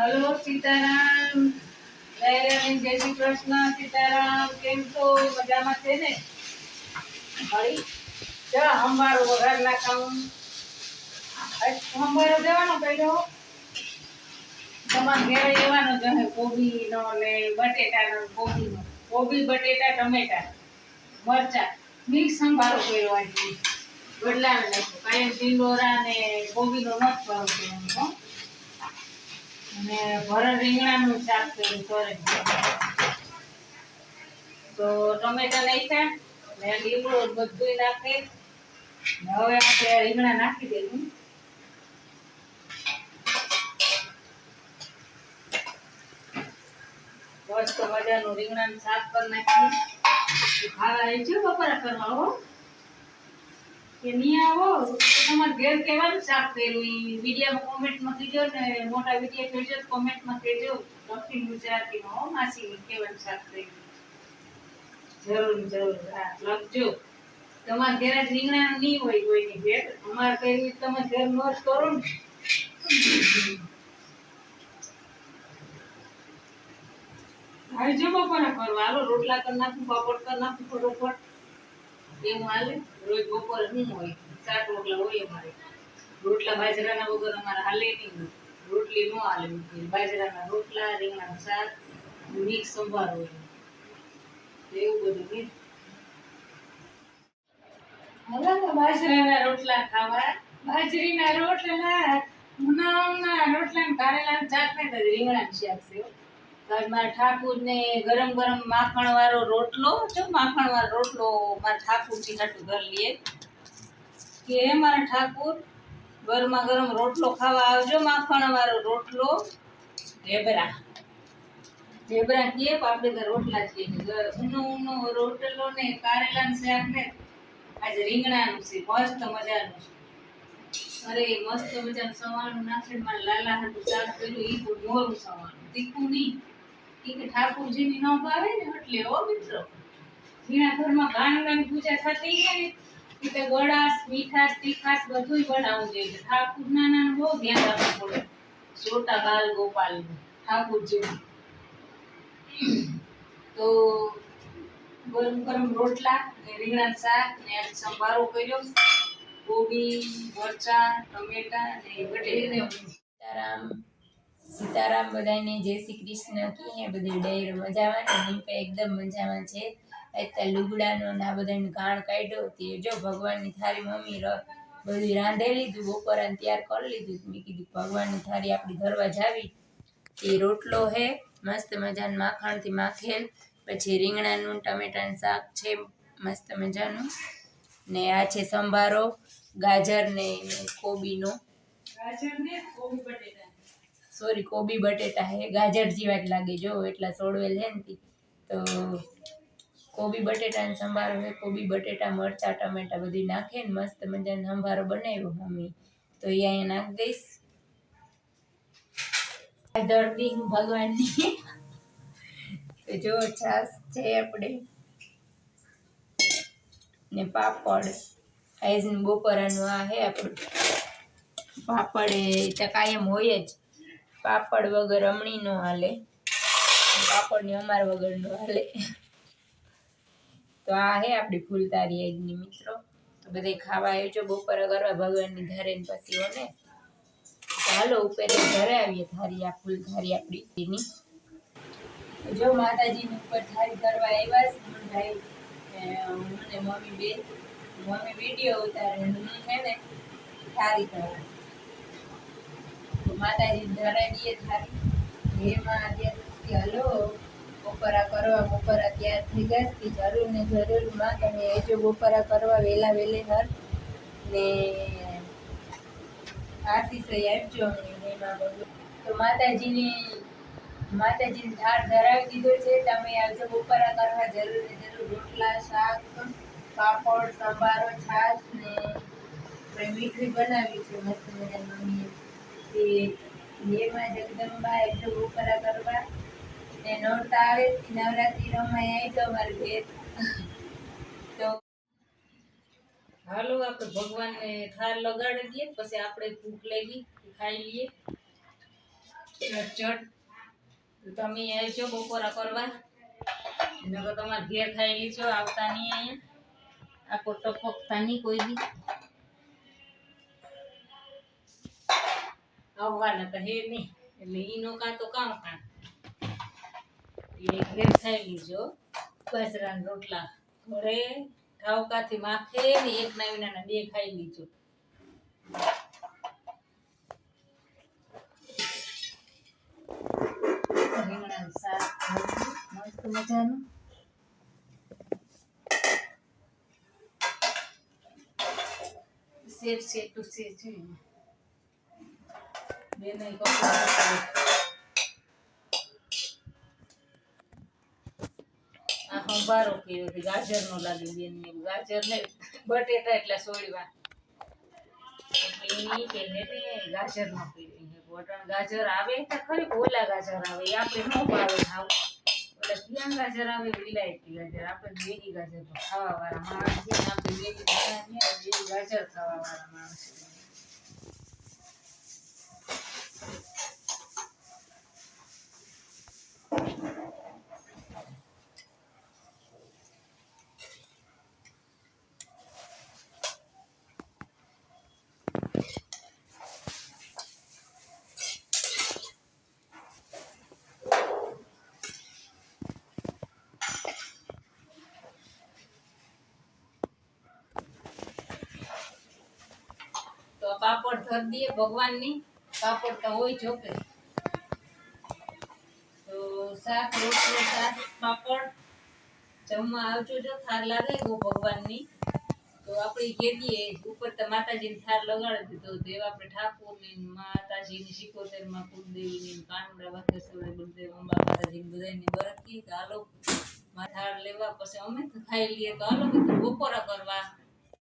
Hello Sitaram. Jairam જય શ્રી કૃષ્ણ. સીતારામ કેમ છો? મજામાં છે ને? હળી. જા હંભારો વઘાર નાખાવું હંભારો જવાનો પહેલો. તમારે ઘેર લેવાનો જ હે કોબીનો ને બટેટાનો કોબીનો. કોબી બટેટા ટમેટા મરચા. મિક્સ સંભારો કર્યો આજે. બદલાવે નાખ્યો કાંઈ ટીંડોરા ને કોબીનો નથી એમ, હો. અને ભરણ રીંગણાનું શાક કર્યું તોરણ તો ટમેટા નાખ્યા, ને લીમડો બધું નાખી. હવે આપણે રીંગણા નાખી દઈશું મસ્ત મજાનું રીંગણાનું શાક કરી નાખ્યું તો ખાવા આવી છે બપોરા કરવા હો? કે નહીં આવો? તમારે ઘેર કહેવાનું શાક ઈ વિડીયોમાં કોમેન્ટમાં કહેજો ને, મોટા વિડીયા કહેજો કોમેન્ટમાં કહેજો. દક્ષિણ ગુજરાતીમાં હો, માસી કહેવાનું શાક કર્યું જરૂર જરૂર, હા, લખજો. તમારા ઘેર જ રીંગણા નહીં હોય કોઈની ઘેર. અમારે કઈ તમે ઘેર નોટ કરો ને. આવજો બપોરે કરવા? હાલો, રોટલા કરી નાખું, પાપડ કરી નાખું, ફટોફટ. એવું હાલે, રોજ બપોરે શું હોય, શાક રોટલા હોય અમારે. રોટલા બાજરાના વગર અમારે હાલે નહીં રોટલી ન હાલે બાજરાના રોટલા, રીંગણાનું શાક, મિક્સ સંભાર હોય. એવું બધું હવે બાજરાના રોટલા ખાવા. બાજરીના રોટલા ઉનાળાના રોટલા ને કારેલાનું શાક નહીં તો રીંગણાનું શાક છે. આજ ઠાકુરને ગરમ ગરમ માખણ વાળો રોટલો, જો માખણ વાળો રોટલો મારા ઠાકુરથી હાટું ઘર લઈએ. કે હે મારા ઠાકુર ગરમા ગરમ રોટલો ખાવા આવજો માખણ વાળો રોટલો. ઢેબરા. ઢેબરા કે આપણે તો રોટલા છીએ ઊનો ઊનો રોટલો ને કારેલાનું શાક ને, આજે રીંગણાનું છે, મસ્ત મજાનું છે. અરે મસ્ત મજાનું સવારનું નાખીને લાલા હતું શાક કર્યું એ મોરું સવારનું, તીખું નહીં. ઈ કે ઠાકોરજીની નો ભાવે ને એટલે ઓ મિત્રો. ઝીણા ઘરમાં ગાંડાની પૂજા થતી હોય ને તો ગળાશ, મીઠાશ, તીખાશ બધુંય બનાવવું જોઈએ. ઠાકુર નાના બહુ ધ્યાન રાખવું પડે. છોટા બાલ ગોપાલ ઠાકુરજી તો ગરમ ગરમ રોટલા ને રીંગણા શાક ને સંભારો કર્યો. કોબી મરચા, ટમેટા ને બટેટા. સીતારામ. સીતારામ બધાને જય શ્રી કૃષ્ણ, કી હે બધી ડેર? મજામાં ને? નીપે એકદમ મજામાં છે. અત્યારે લુગડાનો ને આ બધાને ગાણ કાઢ્યો તે જો ભગવાનની થારી મમ્મી બધું રાંધે લીધું, બપોરાને તૈયાર કરી લીધું. મેં કીધું, ભગવાનની થારી આપણી ધરવા જાવી એ રોટલો હે, મસ્ત મજાનું માખણથી માખેલ. પછી રીંગણાનું, ટમેટાનું શાક છે, મસ્ત મજાનું. ને આ છે સંભારો, ગાજર ને કોબીનો. ગાજર ને કોબી બટેટા સોરી, કોબી બટેટા હે, ગાજર જેવા જ લાગે. જો એટલા સોડવેલ છે ને તો કોબી બટેટાનો સંભારો હે, કોબી બટેટા, મરચા, ટમેટા બધું નાખે ને મસ્ત મજાનો સંભારો બનાવ્યો મમ્મી. તો એ અહીંયા નાખી દઈશ. દર્દી ભગવાનની તો જો છાશ છે આપણે. ને પાપડ. આઈઝ બપોરાનું આ હે આપણું. પાપડ એ તો કાયમ હોય જ. પાપડ વગર અમણી નો હાલે. પાપડની અમાર વગર નો હાલે. તો આ હે આપણી ફૂલતારી આજની મિત્રો. તો બધે ખાવા આવજો બપોરે કરવા ભગવાનની ધારે ને પછી ઓને. ચાલો ઉપર ઘરે આવીએ થારી આ ફૂલ થારી આપણી જો માતાજીની ઉપર થારી કરવા આવ્યા છે મને મમ્મી બે. મમ્મી વીડિયો ઉતારે ને હું છે ને થારી કરવા માતાજી ધરાવીએ ધારી એમાં અત્યારે હલો, બપોરા કરવા, બપોરા તૈયાર થઈ કે જરૂર ને જરૂરમાં તમે એજો બપોરા કરવા વહેલા વહેલે હર. ને આશીષ આપજો અમને એમાં બધું. તો માતાજીની, માતાજીને ધાર ધરાવી દીધો છે, તમે આવજો, બપોરા કરવા, જરૂર ને જરૂર રોટલા, શાક, પાપડ, સંભારો, છાશ ને મીઠું બનાવ્યું છે, મસ્ત મજાની મમ્મીએ તે એમાં જગદંબા એટલે ઉપરા કરવા ને નોરતા આવે નવરાત્રી રમાય આવી તો હાલો, આપણે ભગવાનને થાર લગાડી દઈએ, પછી આપણે ભૂખ લેગી, ખાઈ લઈએ. ચટ, તમે આવજો બપોરા કરવા. નકર તમારે ઘેર ખાઈ લીજો આવતા નહીં અહીંયા. આખો ટપકતા નહીં કોઈ દી. આવવાના તો હે નહીં. એટલે ઈ નો કાં તો કામ કાં એ ઘેર ખાઈ લીજો બાજરાના રોટલા ઘરે ઠાવકાથી માખે ને એક ના બે ખાઈ લીજો મજાનું. શેર શેર ટુ શેર છે બેને આ સંભારો કર્યો છે ગાજર નો લાગ્યો બેન ને ગાજર ને બટેટા એટલે સોળવા એટલે કે ગાજર નો કર્યો વટાણ ગાજર આવે તો ખરી ઓલા ગાજર આવે એ આપણે ન ભાવે ખાવ એટલે ક્યાં ગાજર આવે વિલાયતી ગાજર આપણે બેગી ગાજર તો ખાવા વાળા માણસ છે આપણે બેગી ગાજર ખાવા વાળા માણસ છે. તો પાપડ ધર દઈએ ભગવાનની પાપડ તો હોય જો કે. તો શાક, રોટલો શાક પાપડ જમવા આવજો જો, થાર લાગે ગો ભગવાનની. તો આપણે કહેતીએ ઉપર તો માતાજીને થાર લગાડી દીધો. દેવ આપણે ઠાકોરની માતાજીની સિકોતેરમાં કુલદેવીની ને કાનુડા વાકેશ્વરી ગુરુદેવ અંબા માતાજીની બધાની બરકતી તો હાલો, થાર લેવા, પછી અમે ખાઈ લઈએ. તો હાલો બપોરા કરવા.